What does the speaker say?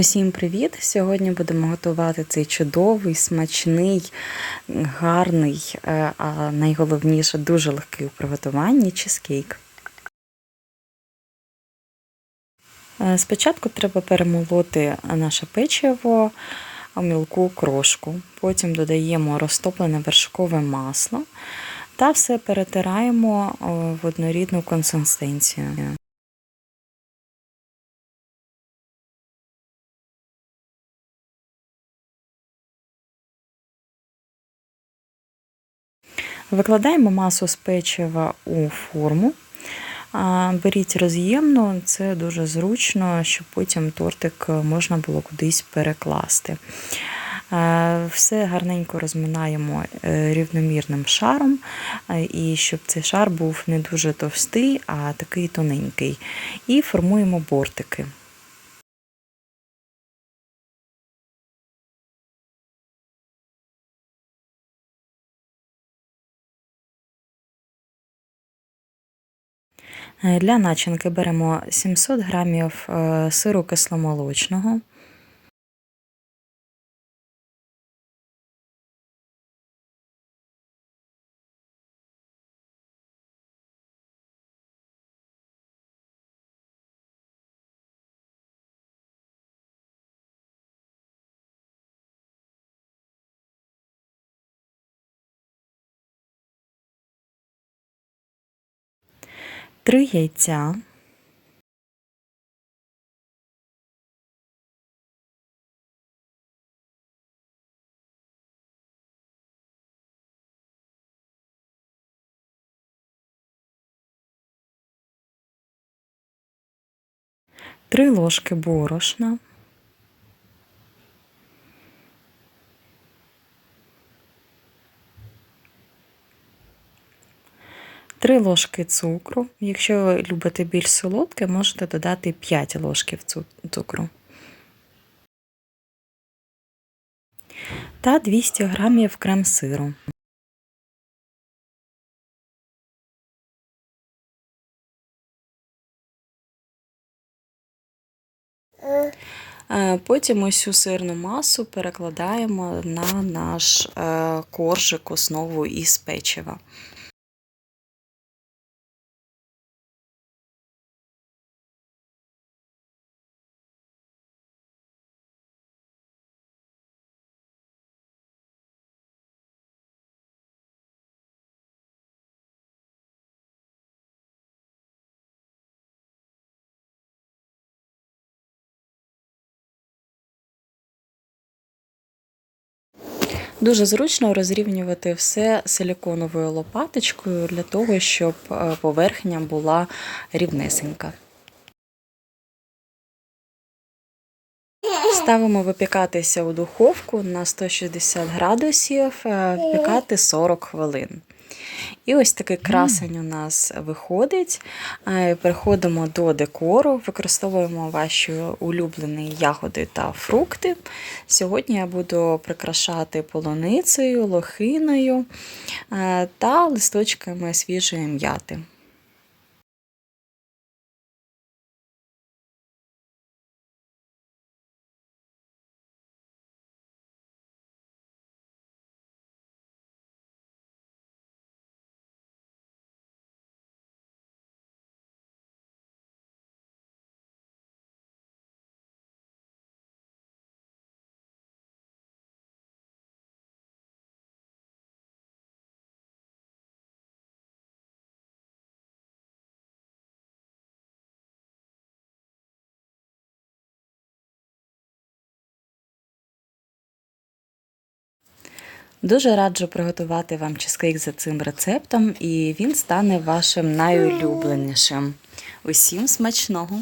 Усім привіт! Сьогодні будемо готувати цей чудовий, смачний, гарний, е, а найголовніше дуже легкий у приготуванні чизкейк. Е, Спочатку треба перемолоти наше печиво у мілку крошку. Потім додаємо розтоплене вершкове масло та все перетираємо е, в однорідну консистенцію. Викладаємо масу з печива у форму. Беріть роз'ємну, це дуже зручно, щоб потім тортик можна було кудись перекласти. Все гарненько розминаємо е, рівномірним шаром, і щоб цей шар був не дуже товстий, а такий тоненький. І формуємо бортики. Для начинки беремо 700 грамів е, сиру кисломолочного, три яйця, три ложки борошна, три ложки цукру. Якщо ви любите більш солодке, можете додати 5 ложків цукру. Та 200 грамів крем-сиру. Е, Потім ось цю сирну масу перекладаємо на наш е, коржик основу із печива. Дуже зручно розрівнювати все силіконовою лопаточкою для того, щоб е, поверхня була рівнесенька. Ставимо випікатися у духовку на 160 градусів, е, випікати 40 хвилин. І ось такий красень у нас виходить. Е, Переходимо до декору, використовуємо ваші улюблені ягоди та фрукти. Сьогодні я буду прикрашати полуницею, лохиною е, та листочками свіжої м'яти. Дуже раджу приготувати вам чизкейк за цим рецептом, і він стане вашим найулюбленішим. Усім смачного!